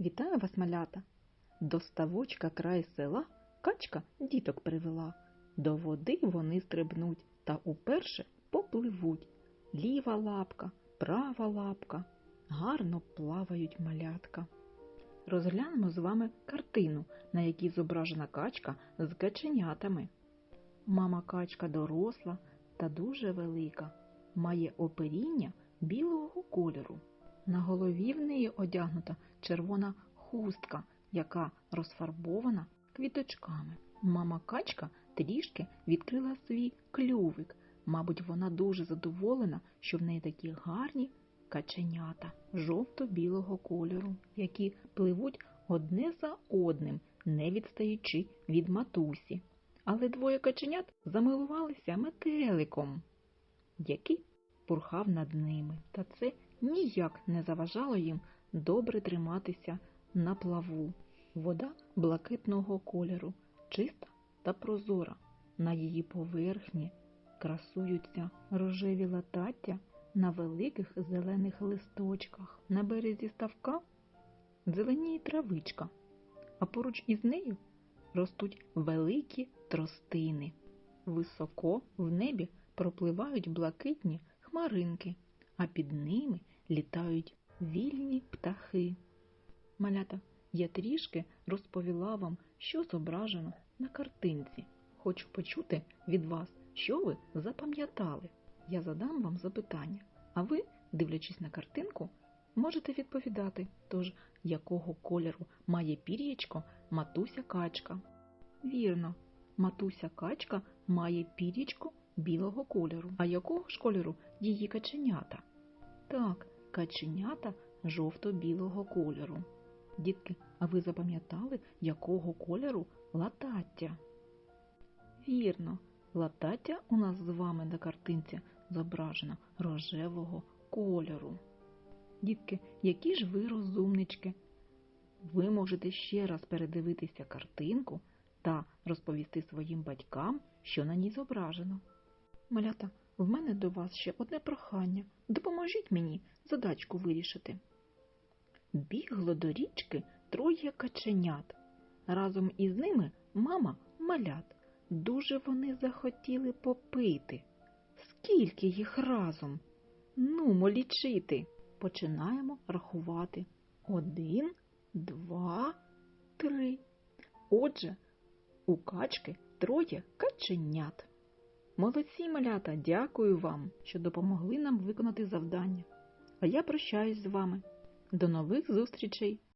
Вітаю вас, малята! До ставочка край села качка діток привела. До води вони стрибнуть та уперше попливуть. Ліва лапка, права лапка, гарно плавають малятка. Розглянемо з вами картину, на якій зображена качка з каченятами. Мама качка доросла та дуже велика, має оперіння білого кольору. На голові в неї одягнута червона хустка, яка розфарбована квіточками. Мама качка трішки відкрила свій клювик. Мабуть, вона дуже задоволена, що в неї такі гарні каченята жовто-білого кольору, які пливуть одне за одним, не відстаючи від матусі. Але двоє каченят замилувалися метеликом, який пурхав над ними, та це ніяк не заважало їм добре триматися на плаву. Вода блакитного кольору, чиста та прозора. На її поверхні красуються рожеві латаття на великих зелених листочках. На березі ставка зеленіє травичка, а поруч із нею ростуть великі тростини. Високо в небі пропливають блакитні хмаринки, а під ними літають вільні птахи. Малята, я трішки розповіла вам, що зображено на картинці. Хочу почути від вас, що ви запам'ятали. Я задам вам запитання, а ви, дивлячись на картинку, можете відповідати, тож якого кольору має пір'ячко матуся качка. Вірно, матуся качка має пір'ячко білого кольору. А якого ж кольору її каченята? Так, каченята жовто-білого кольору. Дітки, а ви запам'ятали, якого кольору латаття? Вірно, латаття у нас з вами на картинці зображено рожевого кольору. Дітки, які ж ви розумнички? Ви можете ще раз передивитися картинку та розповісти своїм батькам, що на ній зображено. Малята, в мене до вас ще одне прохання. Допоможіть мені задачку вирішити. Бігло до річки троє каченят. Разом із ними мама малят. Дуже вони захотіли попити. Скільки їх разом? Нумо лічити. Починаємо рахувати. Один, два, три. Отже, у качки троє каченят. Молодці малята, дякую вам, що допомогли нам виконати завдання. А я прощаюсь з вами. До нових зустрічей!